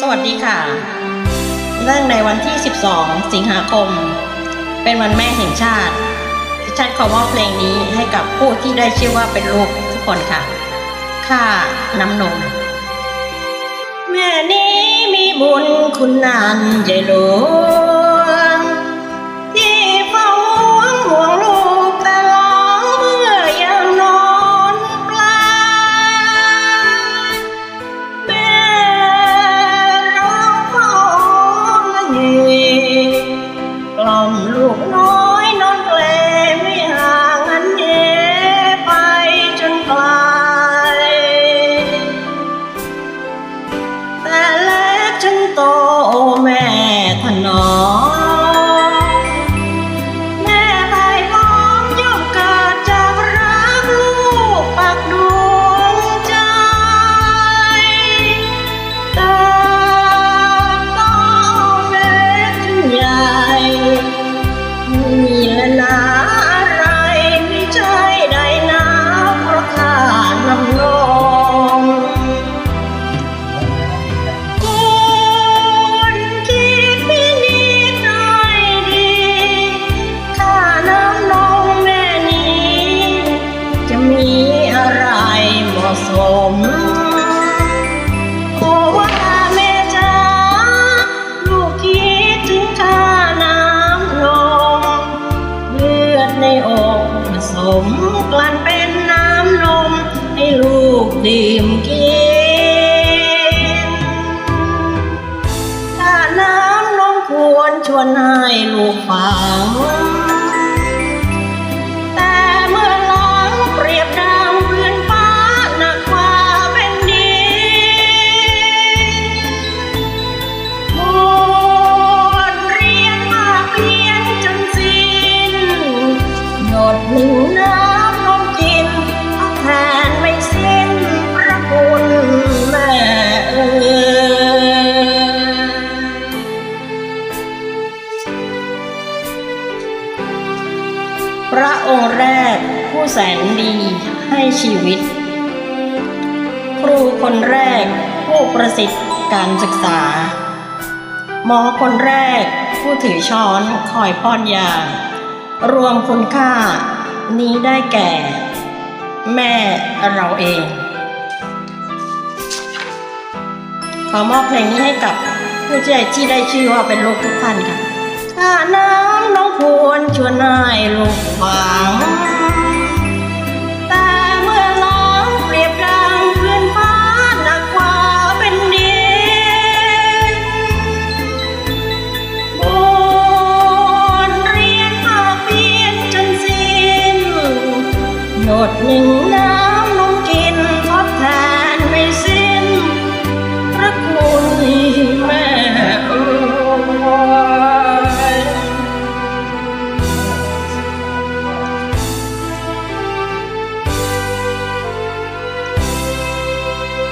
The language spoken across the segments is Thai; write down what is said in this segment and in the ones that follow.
สวัสดีค่ะ เนื่องในวันที่ 12 สิงหาคม เป็นวันแม่แห่งชาติดิฉันขอมอบเพลงนี้ให้กับผู้ที่ได้ชื่อว่าเป็นลูกทุกคนค่ะ ค่าน้ำนม แม่นี้มีบุญคุณนานใหญ่หลวง ลูกดื่มกินถ้าน้ำนมควรชวนให้ลูกฟังแต่เมื่อหลังเปรียบดังพื้นฟ้าหนักกว่าเป็นดินบทเรียนมาเพียนจนสิ้นหยดหนึ่งน้ำ พระองค์แรกผู้แสนดีให้ชีวิต ครูคนแรกผู้ประสิทธิ์การศึกษา หมอคนแรกผู้ถือช้อนคอยป้อนยา รวมคุณค่านี้ได้แก่ แม่เราเอง ขอมอบเพลงนี้ให้กับผู้ที่ที่ได้ชื่อว่าเป็นลูกทุกท่านค่ะถ้าน้ำน้อง ควรชวนนายลูกฟังแต่เมื่อร้องเปรียบดังเพื้นฟ้าหนักกว่าเป็นดินบทเรียนภาเพียนจนสิ้นหยดหนึ่งน้ำ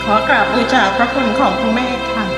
ขอกราบบูชาพระคุณของพระแม่ค่ะ